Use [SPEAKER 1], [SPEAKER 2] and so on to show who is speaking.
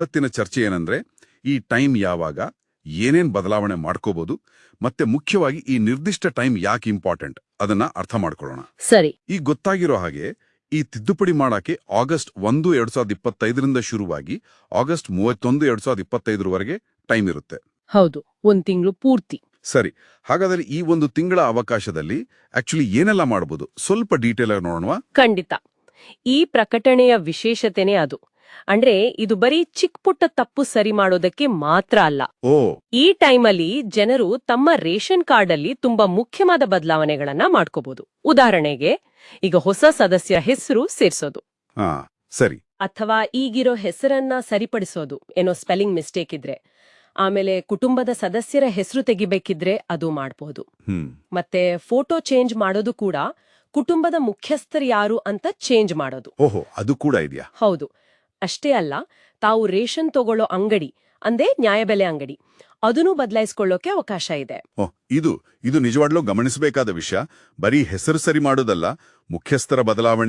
[SPEAKER 1] ಇವತ್ತಿನ ಚರ್ಚೆ ಏನಂದ್ರೆ ಈ ಟೈಮ್ ಯಾವಾಗ ಏನೇನ್ ಬದಲಾವಣೆ ಮಾಡ್ಕೋಬಹುದು ಮತ್ತೆ ಮುಖ್ಯವಾಗಿ ಈ ನಿರ್ದಿಷ್ಟ ಟೈಮ್ ಯಾಕೆ ಇಂಪಾರ್ಟೆಂಟ್ ಅದನ್ನ ಅರ್ಥ ಮಾಡ್ಕೊಳ್ಳೋಣ.
[SPEAKER 2] ಸರಿ.
[SPEAKER 1] ಈ ಗೊತ್ತಾಗಿರೋ ಹಾಗೆ ಈ ತಿದ್ದುಪಡಿ ಮಾಡಕ್ಕೆ ಆಗಸ್ಟ್ ಒಂದು ಎರಡ್ ಸಾವಿರದ ಇಪ್ಪತ್ತೈದರಿಂದ ಶುರುವಾಗಿ ಆಗಸ್ಟ್ ಮೂವತ್ತೊಂದು ಎರಡ್ ಸಾವಿರದ ಇಪ್ಪತ್ತೈದರವರೆಗೆ ಟೈಮ್ ಇರುತ್ತೆ.
[SPEAKER 2] ಹೌದು ಒಂದ್ ತಿಂಗಳು ಪೂರ್ತಿ.
[SPEAKER 1] ಸರಿ ಹಾಗಾದ್ರೆ ಈ ಒಂದು ತಿಂಗಳ ಅವಕಾಶದಲ್ಲಿ ಆಕ್ಚುಲಿ ಏನೆಲ್ಲ ಮಾಡಬಹುದು ಸ್ವಲ್ಪ ಡೀಟೇಲ್ ಆಗಿ ನೋಡೋಣ
[SPEAKER 2] ಖಂಡಿತ. ಈ ಪ್ರಕಟಣೆಯ ವಿಶೇಷತೆನೇ ಅದು. ಅಂದ್ರೆ ಇದು ಬರೀ ಚಿಕ್ಕ ಪುಟ್ಟ ತಪ್ಪು ಸರಿ ಮಾಡೋದಕ್ಕೆ ಮಾತ್ರ ಅಲ್ಲ. ಈ ಟೈಮಲ್ಲಿ ಜನರು ತಮ್ಮ ರೇಷನ್ ಕಾರ್ಡ್ ಅಲ್ಲಿ ತುಂಬಾ ಮುಖ್ಯವಾದ ಬದಲಾವಣೆಗಳನ್ನ ಮಾಡ್ಕೋಬಹುದು ಉದಾಹರಣೆಗೆ ಈಗ ಹೊಸ ಸದಸ್ಯರ ಹೆಸರು ಸೇರ್ಸೋದು.
[SPEAKER 1] ಸರಿ.
[SPEAKER 2] ಅಥವಾ ಈಗಿರೋ ಹೆಸರನ್ನ ಸರಿಪಡಿಸೋದು ಏನೋ ಸ್ಪೆಲ್ಲಿಂಗ್ ಮಿಸ್ಟೇಕ್ ಇದ್ರೆ. ಆಮೇಲೆ ಕುಟುಂಬದ ಸದಸ್ಯರ ಹೆಸರು ತೆಗಿಬೇಕಿದ್ರೆ ಅದು ಮಾಡಬಹುದು ಮತ್ತೆ ಫೋಟೋ ಚೇಂಜ್ ಮಾಡೋದು ಕೂಡ ಕುಟುಂಬದ ಮುಖ್ಯಸ್ಥರು ಯಾರು ಅಂತ ಚೇಂಜ್ ಮಾಡೋದು.
[SPEAKER 1] ಓಹೋ ಅದು ಕೂಡ ಇದೆಯಾ?
[SPEAKER 2] ಹೌದು. ಅಷ್ಟೇ ಅಲ್ಲ, ತಾವು ರೇಷನ್ ತಗೊಳ್ಳೋ ಅಂಗಡಿ ಅಂದೇ ನ್ಯಾಯಬೆಲೆ ಅಂಗಡಿ, ಅದನ್ನು ಬದಲಾಯಿಸಿಕೊಳ್ಳೋಕೆ ಅವಕಾಶ ಇದೆ.
[SPEAKER 1] ಇದು ಇದು ನಿಜವಾಗ್ಲೂ ಗಮನಿಸಬೇಕಾದ ವಿಷಯ. ಬರೀ ಹೆಸರು ಸರಿ ಮಾಡೋದಲ್ಲ, ಮುಖ್ಯಸ್ಥರ ಬದಲಾವಣೆ